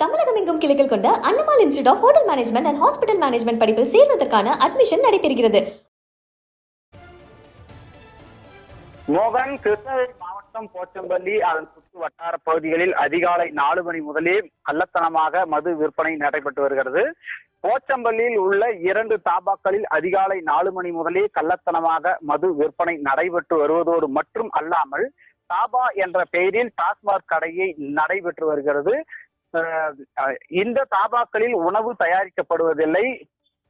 தமிழகம் எங்கும் கிளைகள் கொண்ட அண்ணமால் institute of hotel management and hospital management படிப்பில் சேர்வதற்கான அட்மிஷன் நடைபெறுகிறது. மோகன் கிருஷ்ணகிரி மாவட்டம் போச்சம்பள்ளி அதன் சுற்று வட்டார பகுதிகளில் அதிகாலை நாலு மணி முதலே கள்ளத்தனமாக மது விற்பனை நடைபெற்று வருகிறது. போச்சம்பள்ளியில் உள்ள இரண்டு தாபாக்களில் அதிகாலை நாலு மணி முதலே கள்ளத்தனமாக மது விற்பனை நடைபெற்று வருவதோடு மட்டும் அல்லாமல் தாபா என்ற பெயரில் டாஸ்மாக் கடையை நடைபெற்று வருகிறது. இந்த தாபாக்களில் உணவு தயாரிக்கப்படுவதில்லை.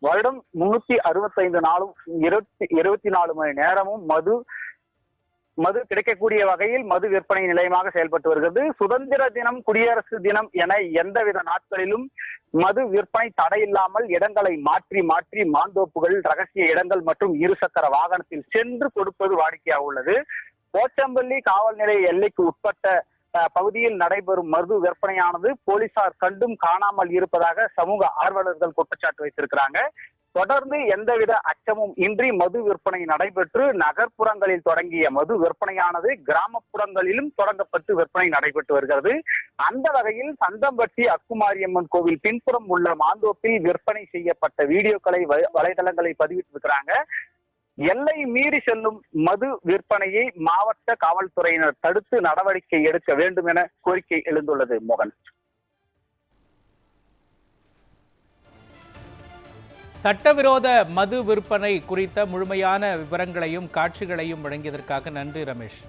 வருடம் முன்னூத்தி அறுபத்தைந்து நாளும் இருபத்தி இருபத்தி நாலு மணி நேரமும் மது மது கிடைக்கக்கூடிய வகையில் மது விற்பனை நிலையமாக செயல்பட்டு வருகிறது. சுதந்திர தினம் குடியரசு தினம் என எந்தவித நாட்களிலும் மது விற்பனை தடையில்லாமல் இடங்களை மாற்றி மாற்றி மாந்தோப்புகள் ரகசிய இடங்கள் மற்றும் இருசக்கர வாகனத்தில் சென்று கொடுப்பது வாடிக்கையாக உள்ளது. போச்சம்பள்ளி காவல் நிலைய எல்லைக்கு உட்பட்ட பகுதியில் நடைபெறும் மது விற்பனையானது போலீசார் கண்டும் காணாமல் இருப்பதாக சமூக ஆர்வலர்கள் குற்றச்சாட்டு வைத்திருக்கிறாங்க. தொடர்ந்து எந்தவித அச்சமும் இன்றி மது விற்பனை நடைபெற்று நகர்ப்புறங்களில் தொடங்கிய மது விற்பனையானது கிராமப்புறங்களிலும் தொடங்கப்பட்டு விற்பனை நடைபெற்று வருகிறது. அந்த வகையில் சந்தம்பட்டி அக்குமாரியம்மன் கோவில் பின்புறம் உள்ள மாந்தோப்பில் விற்பனை செய்யப்பட்ட வீடியோக்களை வ- பதிவிட்டிருக்கிறாங்க. எல்லை மீறி செல்லும் மது விற்பனையை மாவட்ட காவல்துறையினர் தடுத்து நடவடிக்கை எடுக்க வேண்டும் என கோரிக்கை எழுந்துள்ளது மோகன். சட்டவிரோத மது விற்பனை குறித்த முழுமையான விவரங்களையும் காட்சிகளையும் வழங்கியதற்காக நன்றி ரமேஷ்.